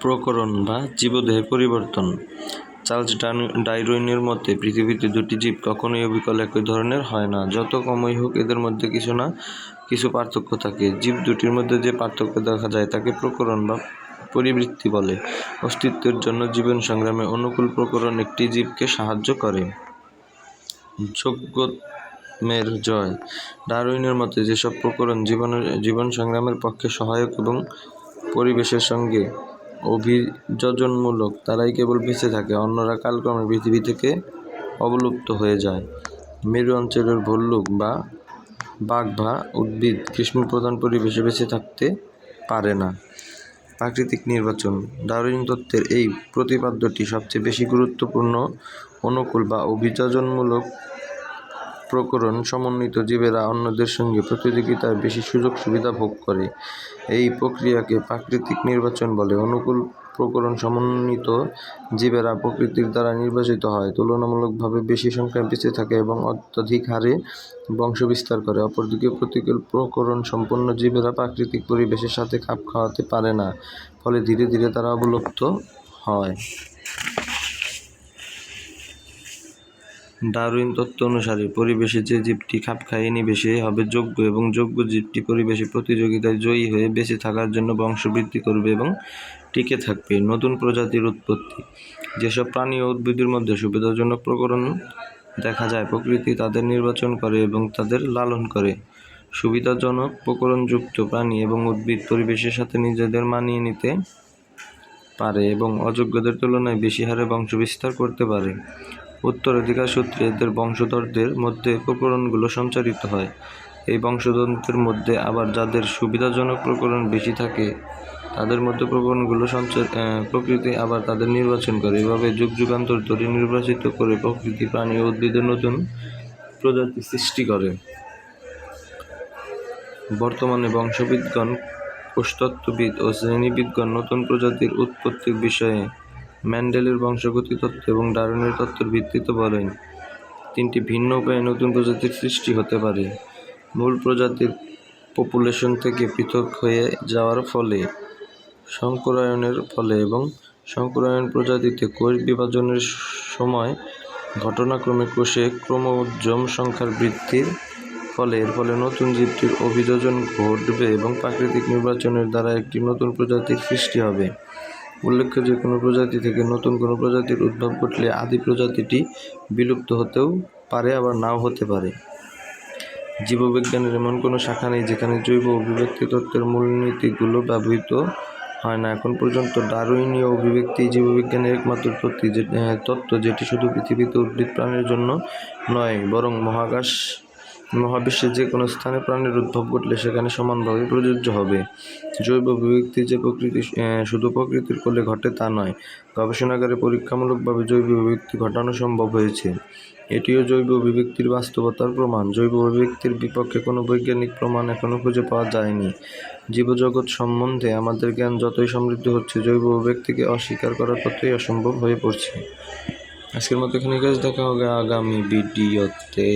প্রকরণ বা জীবদেহে পরিবর্তন। চার্লস ডারউইনের মতে, পৃথিবীতে দুটি জীব কখনোই অবিকল একই ধরনের হয় না। যত কমই হোক, এদের মধ্যে কিছু না কিছু পার্থক্য থাকে। জীব দুটির মধ্যে যে পার্থক্য দেখা যায়, তাকে প্রকরণ বা পরিবৃত্তি বলে। অস্তিত্বের জন্য জীবন সংগ্রামে অনুকূল প্রকরণ একটি জীবকে সাহায্য করে। যোগ্যমের জয়। ডারউইনের মতে, যেসব প্রকরণ জীবনের জীবন সংগ্রামের পক্ষে সহায়ক এবং পরিবেশের সঙ্গে অভিযোজনমূলক, তারাই কেবল বেঁচে থাকে, অন্যরা কালক্রমে পৃথিবী থেকে অবলুপ্ত হয়ে যায়। মেরু অঞ্চলের ভল্লুক বা বাঘ বা উদ্ভিদ গ্রীষ্মপ্রধান পরিবেশে বেঁচে থাকতে পারে না। প্রাকৃতিক নির্বাচন, ডারউইন তত্ত্বের এই প্রতিপাদ্যটি সবচেয়ে বেশি গুরুত্বপূর্ণ অনুকূল বা অভিযোজনমূলক প্রকরণ সমন্বিত জীবেরা অন্যদের সঙ্গে প্রতিযোগিতায় বেশি সুযোগ সুবিধা ভোগ করে। এই প্রক্রিয়াকে প্রাকৃতিক নির্বাচন বলে। অনুকূল প্রকরণ সমন্বিত জীবেরা প্রকৃতির দ্বারা নির্বাচিত হয়, তুলনামূলকভাবে বেশি সংখ্যায় বেঁচে থাকে এবং অত্যধিক হারে বংশবিস্তার করে। অপরদিকে প্রতিকূল প্রকরণ সম্পন্ন জীবেরা প্রাকৃতিক পরিবেশের সাথে খাপ খাওয়াতে পারে না, ফলে ধীরে ধীরে তারা অবলুপ্ত হয়। ডারউইন তত্ত্ব অনুসারে পরিবেশে যে জীবটি খাপ খাইয়ে নিবে, সে হবে যোগ্য এবং যোগ্য জীবটি পরিবেশে প্রতিযোগিতায় জয়ী হয়ে বেঁচে থাকার জন্য বংশবৃদ্ধি করবে এবং টিকে থাকবে। নতুন প্রজাতির উৎপত্তি। যেসব প্রাণী ও উদ্ভিদের মধ্যে সুবিধাজনক প্রকরণ দেখা যায়, প্রকৃতি তাদের নির্বাচন করে এবং তাদের লালন করে। সুবিধাজনক প্রকরণযুক্ত প্রাণী এবং উদ্ভিদ পরিবেশের সাথে নিজেদের মানিয়ে নিতে পারে এবং অযোগ্যদের তুলনায় বেশি হারে বংশবিস্তার করতে পারে। উত্তরাধিকার সূত্রে এদের বংশধরদের মধ্যে প্রকরণগুলো সঞ্চারিত হয়। এই বংশধরদের মধ্যে আবার যাদের সুবিধাজনক প্রকরণ বেশি থাকে, তাদের মধ্যে প্রকরণগুলো সঞ্চার প্রকৃতি আবার তাদের নির্বাচন করে। এভাবে যুগ যুগান্তর ধরে নির্বাচিত করে প্রকৃতি, প্রাণী ও উদ্ভিদের নতুন প্রজাতি সৃষ্টি করে। বর্তমানে বংশবিদগণ, কোষতত্ত্ববিদ ও শ্রেণীবিদগণ নতুন প্রজাতির উৎপত্তির বিষয়ে ম্যান্ডেলের বংশগতি তত্ত্ব এবং ডারউইনের তত্ত্বের ভিত্তিতে বলেন, তিনটি ভিন্ন উপায়ে নতুন প্রজাতির সৃষ্টি হতে পারে। মূল প্রজাতির পপুলেশন থেকে পৃথক হয়ে যাওয়ার ফলে, সংকরায়নের ফলে এবং সংকরায়ন প্রজাতিতে কোষ বিভাজনের সময় ঘটনাক্রমে কোষে ক্রোমোজোম সংখ্যার বৃদ্ধির ফলে, এর ফলে নতুন জীবটির অভিযোজন ঘটবে এবং প্রাকৃতিক নির্বাচনের দ্বারা একটি নতুন প্রজাতির সৃষ্টি হবে। উল্লেখ্য যে কোনো প্রজাতি থেকে নতুন কোনো প্রজাতির উদ্ভব ঘটলে আদি প্রজাতিটি বিলুপ্ত হতেও পারে, আবার নাও হতে পারে। জীববিজ্ঞানের এমন কোনো শাখা নেই যেখানে জৈব অভিব্যক্তি তত্ত্বের মূলনীতিগুলো ব্যবহৃত হয় না। এখন পর্যন্ত ডারুইনীয় অভিব্যক্তি জীববিজ্ঞানের একমাত্র তত্ত্ব তত্ত্ব যেটি শুধু পৃথিবীতে উদ্ভিদ প্রাণের জন্য নয়, বরং মহাকাশ মহাবিশ্বের যে কোনো স্থানে প্রাণীর উদ্ভব ঘটলে সেখানে সমানভাবে প্রযোজ্য হবে। জৈব অভিব্যক্তি যে প্রকৃতি শুধু প্রকৃতির কোলে ঘটে তা নয়, গবেষণাগারে পরীক্ষামূলকভাবে জৈব অভিব্যক্তি ঘটানো সম্ভব হয়েছে। এটিও জৈব অভিব্যক্তির বাস্তবতার প্রমাণ। জৈব অভিব্যক্তির বিপক্ষে কোনো বৈজ্ঞানিক প্রমাণ এখনও খুঁজে পাওয়া যায়নি। জীবজগৎ সম্বন্ধে আমাদের জ্ঞান যতই সমৃদ্ধ হচ্ছে, জৈব অভিব্যক্তিকে অস্বীকার করা ততই অসম্ভব হয়ে পড়ছে। আজকের মতো এখানে কাজ দেখা হবে আগামী ভিডিওতে।